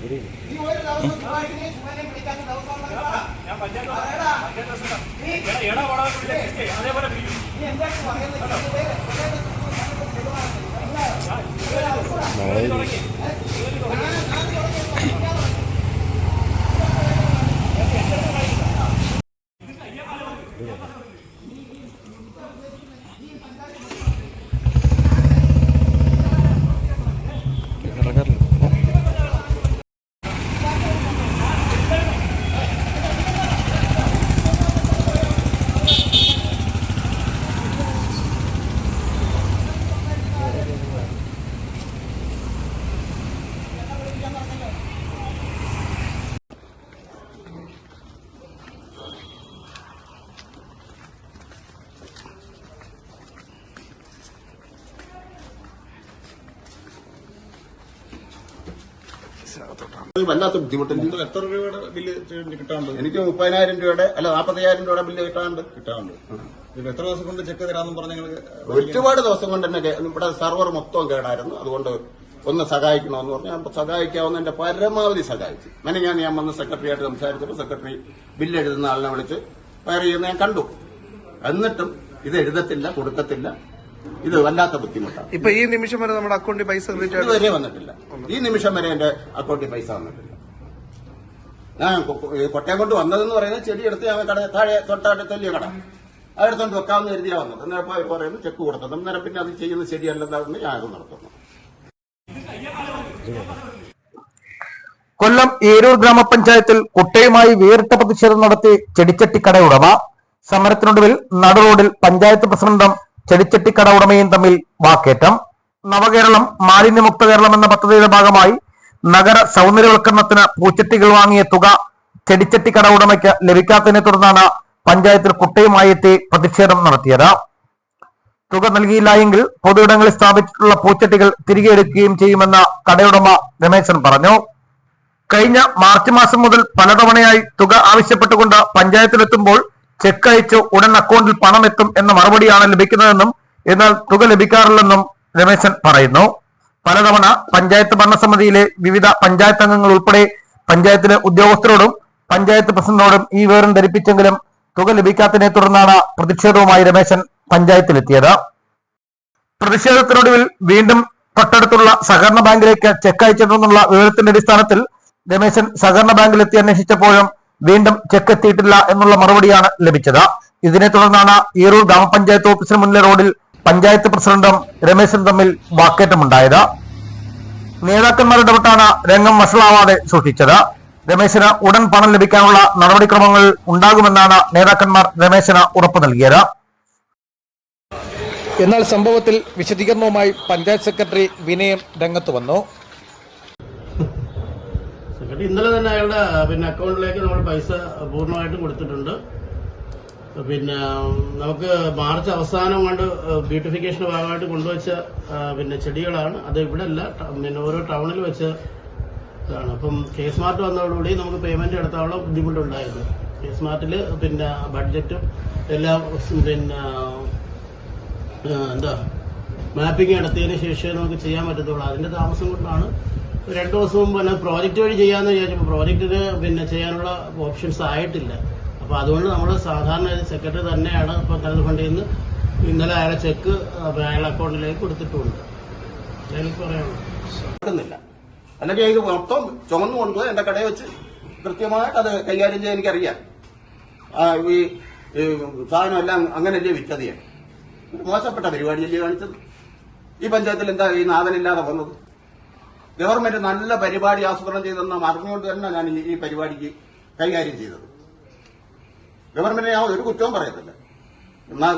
ഈ ഒരു അത് വല്ലാത്ത ബുദ്ധിമുട്ടുണ്ട് എത്ര രൂപയുടെ ബില്ല് കിട്ടാണ്ട്? എനിക്ക് മുപ്പതിനായിരം രൂപയുടെ അല്ല നാൽപ്പത്തയ്യായിരം രൂപയുടെ ബില്ല് കിട്ടാണ്ട്. കിട്ടാണ്ട്. എത്ര ദിവസം കൊണ്ട് ചെക്ക് തരാമെന്ന് പറഞ്ഞ് ഒരുപാട് ദിവസം കൊണ്ട് തന്നെ ഇവിടെ സർവർ മൊത്തം കേടായിരുന്നു. അതുകൊണ്ട് ഒന്ന് സഹായിക്കണമെന്ന് പറഞ്ഞു. ഞാൻ സഹായിക്കാവുന്ന എന്റെ പരമാവധി സഹായിച്ചു. അങ്ങനെ ഞാൻ ഞാൻ വന്ന് സെക്രട്ടറിയായിട്ട് സംസാരിച്ചപ്പോൾ സെക്രട്ടറി ബില്ല് എഴുതുന്ന ആളിനെ വിളിച്ച് ഫയർ ചെയ്യുന്ന ഞാൻ കണ്ടു. എന്നിട്ടും ഇത് എഴുതത്തില്ല കൊടുക്കത്തില്ല. ഇത് വല്ലാത്ത ബുദ്ധിമുട്ടാണ്. ഇപ്പൊ ഈ നിമിഷം വരെ നമ്മുടെ അക്കൗണ്ടിൽ പൈസ ഇതുവരെ വന്നിട്ടില്ല. ഈ നിമിഷം വരെ എന്റെ അക്കൗണ്ടിൽ പൈസ വന്നിട്ടില്ല. ഞാൻ കൊട്ടയം കൊണ്ട് വന്നതെന്ന് പറയുന്നത് ചെടി എടുത്ത് ഞാൻ കട താഴെ തൊട്ടടുത്തല്ലേ കട. അതെടുത്തോണ്ട് വെക്കാമെന്ന് കരുതിയാ വന്നത്. അന്നേരം അപ്പോൾ അവർ പറയുന്നു ചെക്ക് കൊടുത്തത്. അന്നേരം പിന്നെ അത് ചെയ്യുന്ന ശരിയല്ലെന്നാണ് ഞാൻ അത് നടത്തുന്നത് കൊല്ലം ഏരൂർ ഗ്രാമപഞ്ചായത്തിൽ കുട്ടയുമായി വേറിട്ട പ്രതിഷേധം നടത്തി ചെടിച്ചട്ടിക്കട ഉടമ. സമരത്തിനൊടുവിൽ നടുറോഡിൽ പഞ്ചായത്ത് പ്രസിഡന്റും ചെടിച്ചട്ടിക്കട ഉടമയും തമ്മിൽ വാക്കേറ്റം. നവകേരളം മാലിന്യമുക്ത കേരളം എന്ന പദ്ധതിയുടെ ഭാഗമായി നഗര സൗന്ദര്യവൽക്കരണത്തിന് പൂച്ചട്ടികൾ വാങ്ങിയ തുക ചെടിച്ചട്ടിക്കട ഉടമയ്ക്ക് ലഭിക്കാത്തതിനെ തുടർന്നാണ് പഞ്ചായത്തിൽ കുട്ടയുമായി എത്തി പ്രതിഷേധം നടത്തിയത്. തുക നൽകിയില്ല എങ്കിൽ പൊതുയിടങ്ങളിൽ സ്ഥാപിച്ചിട്ടുള്ള പൂച്ചട്ടികൾ തിരികെ എടുക്കുകയും ചെയ്യുമെന്ന് കടയുടമ രമേശൻ പറഞ്ഞു. കഴിഞ്ഞ മാർച്ച് മാസം മുതൽ പലതവണയായി തുക ആവശ്യപ്പെട്ടുകൊണ്ട് പഞ്ചായത്തിലെത്തുമ്പോൾ ചെക്ക് അയച്ചു ഉടൻ അക്കൗണ്ടിൽ പണം എത്തും എന്ന മറുപടിയാണ് ലഭിക്കുന്നതെന്നും എന്നാൽ തുക ലഭിക്കാറില്ലെന്നും രമേശൻ പറയുന്നു. പലതവണ പഞ്ചായത്ത് ഭരണസമിതിയിലെ വിവിധ പഞ്ചായത്ത് അംഗങ്ങൾ ഉൾപ്പെടെ പഞ്ചായത്തിലെ ഉദ്യോഗസ്ഥരോടും പഞ്ചായത്ത് പ്രസിഡന്റിനോടും ഈ വിവരം ധരിപ്പിച്ചെങ്കിലും തുക ലഭിക്കാത്തതിനെ തുടർന്നാണ് പ്രതിഷേധവുമായി രമേശൻ പഞ്ചായത്തിലെത്തിയത്. പ്രതിഷേധത്തിനൊടുവിൽ വീണ്ടും തൊട്ടടുത്തുള്ള സഹകരണ ബാങ്കിലേക്ക് ചെക്ക് അയച്ചിട്ടുണ്ടെന്നുള്ള വിവരത്തിന്റെ അടിസ്ഥാനത്തിൽ രമേശൻ സഹകരണ ബാങ്കിലെത്തി അന്വേഷിച്ചപ്പോഴും വീണ്ടും ചെക്ക് എത്തിയിട്ടില്ല എന്നുള്ള മറുപടിയാണ് ലഭിച്ചത്. ഇതിനെ തുടർന്നാണ് ഈറൂർ ഗ്രാമപഞ്ചായത്ത് ഓഫീസിന് മുന്നിലെ റോഡിൽ പഞ്ചായത്ത് പ്രസിഡന്റും രമേശും തമ്മിൽ വാക്കേറ്റമുണ്ടായത്. നേതാക്കന്മാർ ഇടപെട്ടാണ് രംഗം വഷളാവാതെ സൂക്ഷിച്ചത്. രമേശിന് ഉടൻ പണം ലഭിക്കാനുള്ള നടപടിക്രമങ്ങൾ ഉണ്ടാകുമെന്നാണ് നേതാക്കന്മാർ രമേശിന് ഉറപ്പ് നൽകിയത്. എന്നാൽ സംഭവത്തിൽ വിശദീകരണവുമായി പഞ്ചായത്ത് സെക്രട്ടറി വിനയം രംഗത്ത് വന്നു. സെക്രട്ടറി ഇന്നലെ തന്നെ അയാളുടെ പിന്നെ അക്കൗണ്ടിലേക്ക് നമ്മൾ പൈസ പൂർണമായിട്ടും കൊടുത്തിട്ടുണ്ട്. പിന്നെ നമുക്ക് മാർച്ച് അവസാനം കൊണ്ട് ബ്യൂട്ടിഫിക്കേഷന്റെ ഭാഗമായിട്ട് കൊണ്ടുവച്ച പിന്നെ ചെടികളാണ്. അത് ഇവിടെ അല്ല പിന്നെ ഓരോ ടൗണിൽ വെച്ച് ഇതാണ്. അപ്പം കെ സ്മാർട്ട് വന്നതോടുകൂടി നമുക്ക് പേയ്മെന്റ് നടത്താനുള്ള ബുദ്ധിമുട്ടുണ്ടായിരുന്നു. കെ സ്മാർട്ടിൽ പിന്നെ ബഡ്ജറ്റും എല്ലാം പിന്നെ എന്താ മാപ്പിംഗ് നടത്തിയതിന് ശേഷമേ നമുക്ക് ചെയ്യാൻ പറ്റത്തുള്ളൂ. അതിന്റെ താമസം കൊണ്ടാണ് രണ്ടു ദിവസം മുമ്പ് അല്ല പ്രോജക്റ്റ് വഴി ചെയ്യാന്ന് വിചാരിച്ചപ്പോൾ പ്രോജക്റ്റിന് പിന്നെ ചെയ്യാനുള്ള ഓപ്ഷൻസ് ആയിട്ടില്ല. അപ്പൊ അതുകൊണ്ട് നമ്മൾ സാധാരണ സെക്രട്ടറി തന്നെയാണ് ഇപ്പൊ തനത് ഫണ്ടിൽ നിന്ന് ഇന്നലെ അയാളെ ചെക്ക് അയാളുടെ അക്കൗണ്ടിലേക്ക് കൊടുത്തിട്ടുണ്ട്. എനിക്ക് അല്ലെങ്കിൽ എനിക്ക് മൊത്തം ചുമന്നു കൊണ്ടു എന്റെ കടയിൽ വെച്ച് കൃത്യമായിട്ട് അത് കൈകാര്യം ചെയ്യാൻ എനിക്കറിയാം. ഈ സാധനം എല്ലാം അങ്ങനല്ലേ വിറ്റത് മോശപ്പെട്ട പരിപാടിയല്ലേ കാണിച്ചത്? ഈ പഞ്ചായത്തിൽ എന്താ ഈ നാഥനില്ലാതെ വന്നത്? ഗവൺമെന്റ് നല്ല പരിപാടി ആസൂത്രണം ചെയ്തെന്ന് അറിഞ്ഞുകൊണ്ട് തന്നെ ഞാൻ ഈ- പരിപാടിക്ക് കൈകാര്യം ചെയ്തത്. ഗവൺമെന്റിനെ ഞാൻ ഒരു കുറ്റവും പറയത്തില്ല.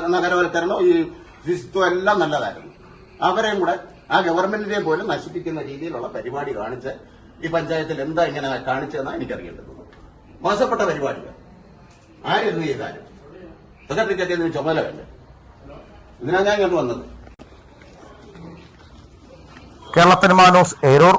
നഗരവൽക്കരണം ഈ ശുചിത്വം എല്ലാം നല്ലതായിരുന്നു. അവരെയും കൂടെ ആ ഗവൺമെന്റിനെ പോലും നശിപ്പിക്കുന്ന രീതിയിലുള്ള പരിപാടി കാണിച്ച് ഈ പഞ്ചായത്തിൽ എന്താ ഇങ്ങനെ കാണിച്ചതെന്നാണ് എനിക്കറിയേണ്ടത് മോശപ്പെട്ട പരിപാടികൾ. ആരെന്ത് ചെയ്താലും. സെക്രട്ടറിക്കൊക്കെ ഇതിന് ചുമതല വേണ്ടേ ഇതിനാണ് ഞാൻ ഇങ്ങോട്ട് വന്നത്? കേരളത്തിന് മാനോസ് ഏരൂർ